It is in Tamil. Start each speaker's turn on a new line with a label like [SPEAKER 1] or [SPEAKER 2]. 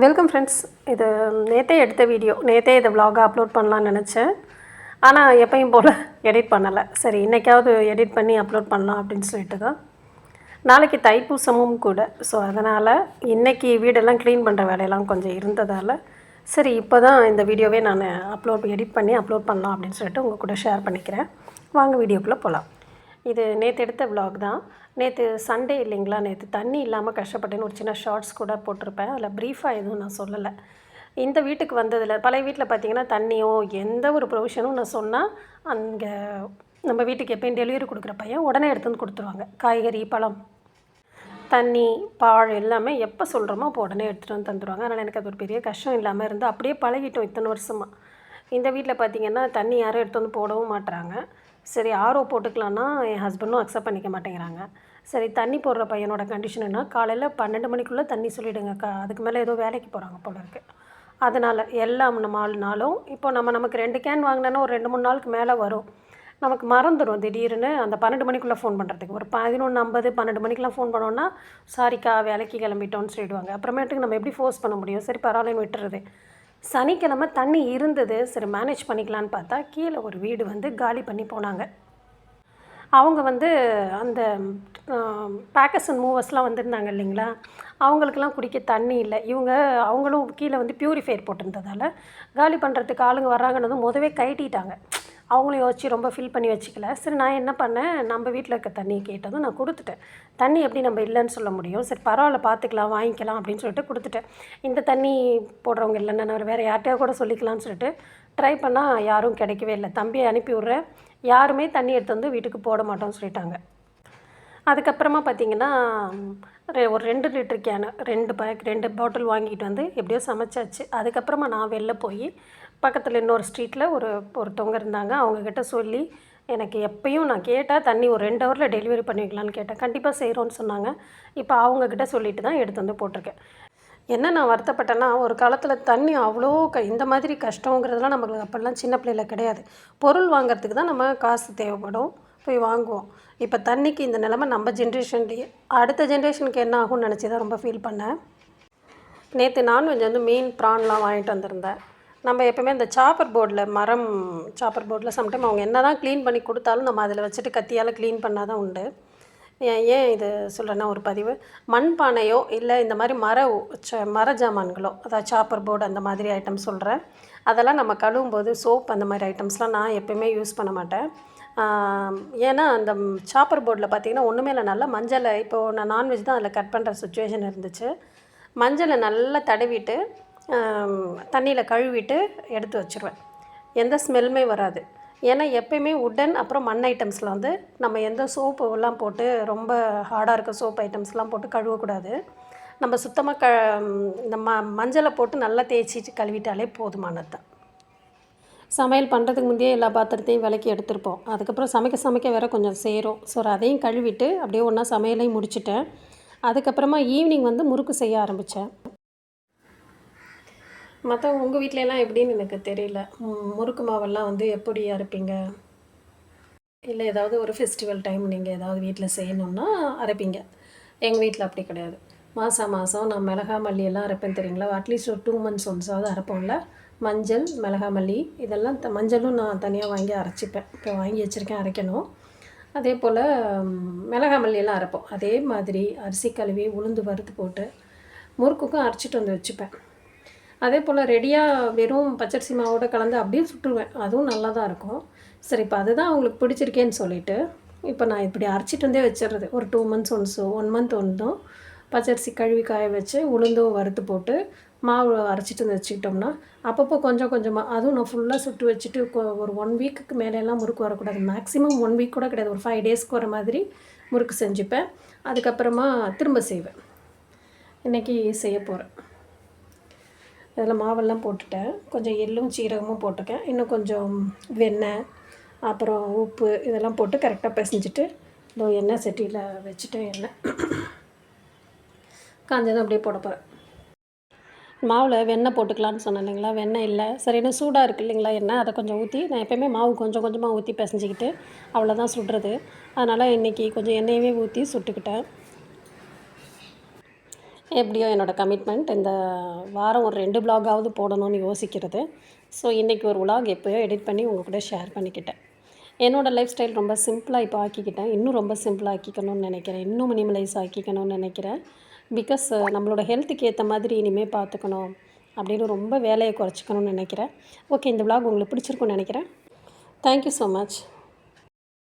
[SPEAKER 1] வெல்கம் ஃப்ரெண்ட்ஸ் இது நேற்றே எடுத்த வீடியோ. நேற்றே இதை vlog-ஆ அப்லோட் பண்ணலான்னு நினச்சேன். ஆனால் எப்பயும் போல் எடிட் பண்ணலை. சரி இன்றைக்காவது எடிட் பண்ணி அப்லோட் பண்ணலாம் அப்படின்னு சொல்லிட்டு தான். நாளைக்கு தைப்பூசமும் கூட. ஸோ அதனால் இன்றைக்கி வீடெல்லாம் க்ளீன் பண்ணுற வேலையெல்லாம் கொஞ்சம் இருந்ததால் சரி இப்போ தான் இந்த வீடியோவே நான் அப்லோட் எடிட் பண்ணி அப்லோட் பண்ணலாம் அப்படின்னு சொல்லிட்டு உங்கள் கூட ஷேர் பண்ணிக்கிறேன். வாங்க வீடியோக்குள்ளே போகலாம் இது நேற்று எடுத்த விலாக் தான். நேற்று சண்டே இல்லைங்களா? நேற்று தண்ணி இல்லாமல் கஷ்டப்பட்டேன்னு ஒரு சின்ன ஷார்ட்ஸ் கூட போட்டிருப்பேன். அதில் ப்ரீஃபாக எதுவும் நான் சொல்லலை. இந்த வீட்டுக்கு வந்ததில் பழைய வீட்டில் பார்த்தீங்கன்னா தண்ணியோ எந்த ஒரு ப்ரொவிஷனும் நான் சொன்னால் அங்கே நம்ம வீட்டுக்கு எப்பயும் டெலிவரி கொடுக்குற பையன் உடனே எடுத்து வந்து கொடுத்துருவாங்க. காய்கறி பழம் தண்ணி பால் எல்லாமே எப்போ சொல்கிறோமோ அப்போ உடனே எடுத்துகிட்டு வந்து தந்துடுவாங்க அதனால் எனக்கு அது ஒரு பெரிய கஷ்டம் இல்லாமல் இருந்து அப்படியே பழகிட்டோம் இத்தனை வருஷமாக இந்த வீட்டில் பார்த்தீங்கன்னா தண்ணி யாரும் எடுத்து வந்து போடவும் மாட்டுறாங்க சரி ஆர்ஓ போட்டுக்கலான்னா என் ஹஸ்பண்டும் அக்செப்ட் பண்ணிக்க மாட்டேங்கிறாங்க. சரி தண்ணி போடுற பையனோட கண்டிஷனுன்னா காலையில் பன்னெண்டு மணிக்குள்ளே தண்ணி சொல்லிவிடுங்கக்கா அதுக்கு மேலே ஏதோ வேலைக்கு போகிறாங்க போல இருக்குது அதனால் எல்லாம் நம்ம நாலு நாளும் இப்போ நம்ம நமக்கு ரெண்டு கேன் வாங்கினோன்னா ஒரு ரெண்டு மூணு நாளுக்கு மேலே வரும். நமக்கு மறந்துடும் திடீர்னு அந்த பன்னெண்டு மணிக்குள்ளே ஃபோன் பண்ணுறதுக்கு ஒரு பதினொன்று ஐம்பது பன்னெண்டு மணிக்கெலாம் ஃபோன் பண்ணோன்னா சாரிக்கா வேலைக்கு கிளம்பிட்டோன்னு சொல்லிடுவாங்க. அப்புறமேட்டுக்கு நம்ம எப்படி ஃபோர்ஸ் பண்ண முடியும்? சரி பரவாயில்லன்னு விட்டுறது. சனிக்கிழமை தண்ணி இருந்தது சரி மேனேஜ் பண்ணிக்கலான்னு பார்த்தா கீழே ஒரு வீடு வந்து காலி பண்ணி போனாங்க. அவங்க வந்து அந்த பேக்கர்ஸ் அண்ட் மூவர்ஸ்லாம் வந்திருந்தாங்க இல்லைங்களா? அவங்களுக்கெல்லாம் குடிக்க தண்ணி இல்லை. இவங்க அவங்களும் கீழே வந்து பியூரிஃபையர் போட்டிருந்ததால் காலி பண்ணுறதுக்கு ஆளுங்க வர்றாங்கன்னதும் முதவே கைட்டிட்டாங்க அவங்களும் யோசிச்சு ரொம்ப ஃபில் பண்ணி வச்சுக்கல. சரி நான் என்ன பண்ணேன்? நம்ம வீட்டில் இருக்க தண்ணியை கேட்டதும் நான் கொடுத்துட்டேன். தண்ணி எப்படி நம்ம இல்லைன்னு சொல்ல முடியும்? சரி பரவாயில்ல பார்த்துக்கலாம் வாங்கிக்கலாம் அப்படின்னு சொல்லிட்டு கொடுத்துட்டேன். இந்த தண்ணி போடுறவங்க இல்லைன்னா நான் வேறு யார்கிட்டயா கூட சொல்லிக்கலாம்னு சொல்லிட்டு ட்ரை பண்ணால் யாரும் கிடைக்கவே இல்லை. தம்பியை அனுப்பி விட்றேன். யாருமே தண்ணி எடுத்து வந்து வீட்டுக்கு போட மாட்டோம்னு சொல்லிட்டாங்க. அதுக்கப்புறமா பார்த்தீங்கன்னா ரெ- ஒரு ரெண்டு லிட்டர் கேனு ரெண்டு பேக் ரெண்டு பாட்டில் வாங்கிட்டு வந்து எப்படியோ சமைச்சாச்சு. அதுக்கப்புறமா நான் வெளில போய் பக்கத்தில் இன்னொரு ஸ்ட்ரீட்டில் ஒரு ஒருத்தவங்க இருந்தாங்க. அவங்கக்கிட்ட சொல்லி எனக்கு எப்பயும் நான் கேட்டால் தண்ணி ஒரு ரெண்டு ஹவரில் டெலிவரி பண்ணிக்கலான்னு கேட்டேன். கண்டிப்பாக செய்கிறோன்னு சொன்னாங்க. இப்போ அவங்கக்கிட்ட சொல்லிட்டு தான் எடுத்து வந்து போட்டிருக்கேன். என்ன நான் வருத்தப்பட்டேன்னா ஒரு காலத்தில் தண்ணி அவ்வளோ க இந்த மாதிரி கஷ்டங்கிறதுலாம் நம்மளுக்கு அப்போல்லாம் சின்ன பிள்ளையில கிடையாது. பொருள் வாங்குறதுக்கு தான் நம்ம காசு தேவைப்படும். போய் வாங்குவோம். இப்போ தண்ணிக்கு இந்த நிலமை நம்ம ஜென்ரேஷன்லேயே அடுத்த ஜென்ரேஷனுக்கு என்ன ஆகும்னு நினச்சி தான் ரொம்ப ஃபீல் பண்ணேன். நேற்று நான்வெஜ் வந்து மீன் ப்ரான்லாம் வாங்கிட்டு வந்திருந்தேன். நம்ம எப்போயுமே இந்த சாப்பர் போர்டில் மரம் சாப்பர் போர்டில் சம்டைம் அவங்க என்ன தான் க்ளீன் பண்ணி கொடுத்தாலும் நம்ம அதில் வச்சுட்டு கத்தியால் க்ளீன் பண்ணால் தான் உண்டு. ஏன் இது சொல்கிறேன்னா ஒரு பதிவு. மண்பானையோ இல்லை இந்த மாதிரி மர ச- மர ஜாமான்களோ அதாவது சாப்பர் போர்டு அந்த மாதிரி ஐட்டம் சொல்கிறேன் அதெல்லாம் நம்ம கழுவும் போது சோப் அந்த மாதிரி ஐட்டம்ஸ்லாம் நான் எப்பயுமே யூஸ் பண்ண மாட்டேன். ஏன்னா அந்த சாப்பர் போர்டில் பார்த்தீங்கன்னா ஒன்றுமே இல்லை. நல்லா மஞ்சளை இப்போது நான் நான்வெஜ் தான் அதில் கட் பண்ணுற சுச்சுவேஷன் இருந்துச்சு. மஞ்சளை நல்லா தடவிட்டு தண்ணியில் கழுவிட்டு எடுத்து வச்சுருவேன். எந்த ஸ்மெல்லுமே வராது. ஏன்னா எப்பயுமே உடன் அப்புறம் மண் ஐட்டம்ஸில் வந்து நம்ம எந்த சோப்புலாம் போட்டு ரொம்ப ஹார்டாக இருக்க சோப் ஐட்டம்ஸ்லாம் போட்டு கழுவக்கூடாது. நம்ம சுத்தமாக க இந்த ம மஞ்சளை போட்டு நல்லா தேய்ச்சி கழுவிட்டாலே போதுமானது தான். சமையல் பண்ணுறதுக்கு முந்தையே எல்லா பாத்திரத்தையும் விளக்கி எடுத்திருப்போம். அதுக்கப்புறம் சமைக்க சமைக்க வேற கொஞ்சம் சேரும். ஸோ அதையும் கழுவிட்டு அப்படியே ஒன்றா சமையலையும் முடிச்சிட்டேன். அதுக்கப்புறமா ஈவினிங் வந்து முறுக்கு செய்ய ஆரம்பித்தேன் மற்ற உங்கள் வீட்டிலலாம் எப்படின்னு எனக்கு தெரியல. முறுக்கு மாவெல்லாம் வந்து எப்படி அரைப்பீங்க? இல்லை ஏதாவது ஒரு ஃபெஸ்டிவல் டைம் நீங்கள் ஏதாவது வீட்டில் செய்யணுன்னா அரைப்பீங்க. எங்கள் வீட்டில் அப்படி கிடையாது. மாதம் மாதம் நான் மிளகா மல்லி எல்லாம் அரைப்பேன் தெரியுங்களா? அட்லீஸ்ட் ஒரு டூ மந்த்ஸ் ஒன்ஸாவது அரைப்போம்ல. மஞ்சள் மிளகா மல்லி இதெல்லாம் த மஞ்சளும் நான் தனியாக வாங்கி அரைச்சிப்பேன். இப்போ வாங்கி வச்சுருக்கேன் அரைக்கணும். அதே போல் மிளகா மல்லியெல்லாம் அரைப்போம். அதே மாதிரி அரிசி கழுவி உளுந்து வறுத்து போட்டு முறுக்குக்கும் அரைச்சிட்டு வந்து வச்சுப்பேன். அதே போல் ரெடியாக வெறும் பச்சரிசி மாவோட கலந்து அப்படியே சுட்டுருவேன். அதுவும் நல்லா தான் இருக்கும். சரி இப்போ அதுதான் அவங்களுக்கு பிடிச்சிருக்கேன்னு சொல்லிட்டு இப்போ நான் இப்படி அரைச்சிட்டு வந்தே வச்சிடுறது. ஒரு டூ மந்த்ஸ் ஒன்ஸோ ஒன் மந்த் ஒன்றும் பச்சரிசி கழுவி காய வச்சு உளுந்தும் வறுத்து போட்டு மாவு அரைச்சிட்டு வந்து வச்சுக்கிட்டோம்னா அப்பப்போ கொஞ்சம் கொஞ்சமாக அதுவும் நான் ஃபுல்லாக சுட்டு வச்சுட்டு ஒரு ஒன் வீக்குக்கு மேலெல்லாம் முறுக்கு வரக்கூடாது. மேக்ஸிமம் ஒன் வீக் கூட கிடையாது. ஒரு ஃபைவ் டேஸ்க்கு வர மாதிரி முறுக்கு செஞ்சுப்பேன். அதுக்கப்புறமா திரும்ப செய்வேன். இன்றைக்கி செய்ய போகிறேன் அதில் மாவெல்லாம் போட்டுட்டேன். கொஞ்சம் எள்ளும் சீரகமும் போட்டிருக்கேன் இன்னும் கொஞ்சம் வெண்ணெய் அப்புறம் உப்பு இதெல்லாம் போட்டு கரெக்டாக பிசைஞ்சிட்டு இதோ எண்ணெய் சட்டியில் வச்சுட்டு எண்ணெய். காஞ்சதும் அப்படியே போட போகிறேன் மாவில் வெண்ணெய் போட்டுக்கலான்னு சொன்னேன் இல்லைங்களா? வெண்ணெய் இல்லை. சரி இன்னும் சூடாக இருக்குது இல்லைங்களா எண்ணெய்? அதை கொஞ்சம் ஊற்றி நான் எப்போயுமே மாவு கொஞ்சம் கொஞ்சமாக ஊற்றி பிசைஞ்சிக்கிட்டு அவ்வளோதான் சுடுறது. அதனால் இன்றைக்கி கொஞ்சம் எண்ணெயவே ஊற்றி சுட்டுக்கிட்டேன். எப்படியோ என்னோடய கமிட்மெண்ட் இந்த வாரம் ஒரு ரெண்டு vlog-ஆவது போடணும்னு யோசிக்கிறது. ஸோ இன்றைக்கி ஒரு விலாக் எப்போயோ எடிட் பண்ணி உங்கள் கூட ஷேர் பண்ணிக்கிட்டேன். என்னோடய லைஃப் ஸ்டைல் ரொம்ப சிம்பிளாக இப்போ ஆக்கிக்கிட்டேன். இன்னும் ரொம்ப சிம்பிளாக ஆக்கிக்கணும்னு நினைக்கிறேன். இன்னும் மினிமலைஸ் ஆக்கிக்கணும்னு நினைக்கிறேன். பிகாஸ் நம்மளோட ஹெல்த்துக்கு ஏற்ற மாதிரி இனிமேல் பார்த்துக்கணும். அப்படின்னு ரொம்ப வேலையை குறைச்சிக்கணும்னு நினைக்கிறேன். ஓகே இந்த விலாக் உங்களுக்கு பிடிச்சிருக்கும்னு நினைக்கிறேன். Thank you so much